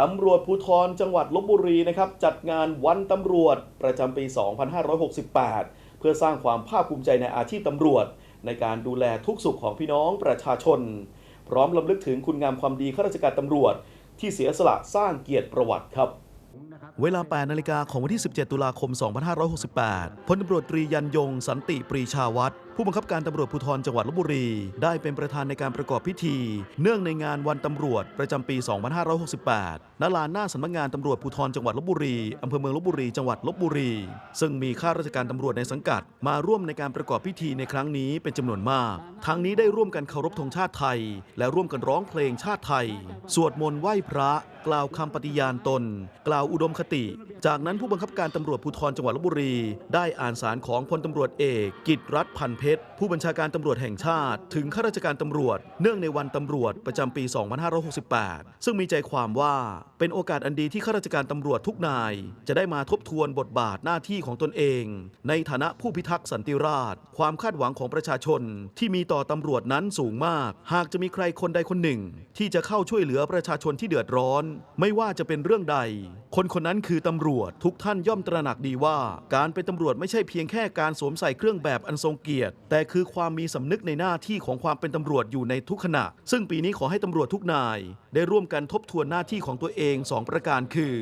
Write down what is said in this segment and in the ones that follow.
ตำรวจภูธรจังหวัดลบบุรีนะครับจัดงานวันตำรวจประจำปี 2568 เพื่อสร้างความภาคภูมิใจในอาชีพตำรวจ ในการดูแลทุกสุขของพี่น้องประชาชน พร้อมลำลึกถึงคุณงามความดีข้าราชการตำรวจ ที่เสียสละสร้างเกียรติประวัติครับเวลา 8 นาฬิกาของวันที่ 17 ตุลาคม 2568 พลตำรวจตรียันยง สันติปรีชาวัตรผู้บังคับการตำรวจภูธรจังหวัดลบบุรี ได้เป็นประธานในการประกอบพิธี เนื่องในงานวันตำรวจประจำปี 2568ณลานหน้าสำนักงานตำรวจภูธรจังหวัดลบบุรีอำเภอเมืองลบบุรี จังหวัดลบบุรี ซึ่งมีข้าราชการตำรวจในสังกัด มาร่วมในการประกอบพิธีในครั้งนี้เป็นจำนวนมาก ทั้งนี้ได้ร่วมกันเคารพธงชาติไทย และร่วมกันร้องเพลงชาติไทย สวดมนต์ไหว้พระกล่าวคำปฏิญาณตน กล่าวอุดมคติ จากนั้นผู้บังคับการตำรวจภูธรจังหวัดลบบุรี ได้อ่านสารของพลตำรวจเอกกิตรัฐพันเพชร ผู้บัญชาการตำรวจแห่งชาติ ถึงข้าราชการตำรวจ เนื่องในวันตำรวจประจำปี 2568 ซึ่งมีใจความว่าเป็นโอกาสอันดีที่ข้าราชการตำรวจทุกนาย จะได้มาทบทวนบทบาทหน้าที่ของตนเอง ในฐานะผู้พิทักษ์สันติราษฎร์ความคาดหวังของประชาชน ที่มีต่อตำรวจนั้นสูงมาก หากจะมีใครคนใดคนหนึ่ง ที่จะเข้าช่วยเหลือประชาชนที่เดือดร้อน ไม่ว่าจะเป็นเรื่องใด คนคนนั้นคือตำรวจทุกท่านย่อมตระหนักดีว่า การเป็นตำรวจไม่ใช่เพียงแค่การสวมใส่เครื่องแบบอันทรงเกียรติแต่คือความมีสำนึกในหน้าที่ของความเป็นตำรวจอยู่ในทุกขณะ ซึ่งปีนี้ขอให้ตำรวจทุกนาย ได้ร่วมกันทบทวนหน้าที่ของตัวเอง 2 ประการคือ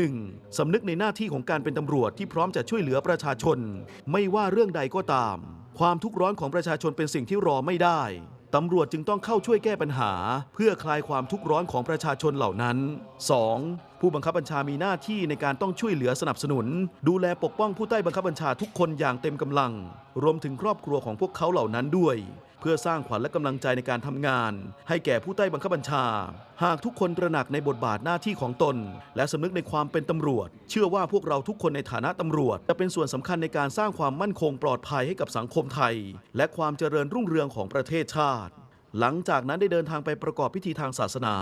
1. สำนึกในหน้าที่ของการเป็นตำรวจที่พร้อมจะช่วยเหลือประชาชน ไม่ว่าเรื่องใดก็ตาม ความทุกข์ร้อนของประชาชนเป็นสิ่งที่รอไม่ได้ตำรวจจึงต้องเข้าช่วยแก้ปัญหา เพื่อคลายความทุกข์ร้อนของประชาชนเหล่านั้น 2. ผู้บังคับบัญชามีหน้าที่ในการต้องช่วยเหลือสนับสนุน ดูแลปกป้องผู้ใต้บังคับบัญชาทุกคนอย่างเต็มกำลัง รวมถึงครอบครัวของพวกเขาเหล่านั้นด้วย เพื่อสร้างขวัญและกำลังใจในการทำงาน ให้แก่ผู้ใต้บังคับบัญชา หากทุกคนตระหนักในบทบาทหน้าที่ของตน และสำนึกในความเป็นตำรวจ เชื่อว่าพวกเราทุกคนในฐานะตำรวจ จะเป็นส่วนสำคัญในการสร้างความมั่นคงปลอดภัยให้กับสังคมไทย และความเจริญรุ่งเรืองของประเทศชาติ หลังจากนั้นได้เดินทางไปประกอบพิธีทางศาสนา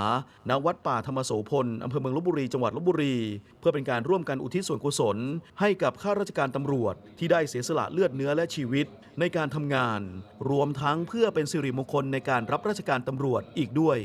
ณ วัดป่าธรรมโสพล อำเภอเมืองลบบุรี จังหวัดลบบุรี เพื่อเป็นการร่วมกันอุทิศส่วนกุศล ให้กับข้าราชการตำรวจ ที่ได้เสียสละเลือดเนื้อและชีวิต ในการทำงาน รวมทั้งเพื่อเป็นสิริมงคลในการรับราชการตำรวจอีกด้วย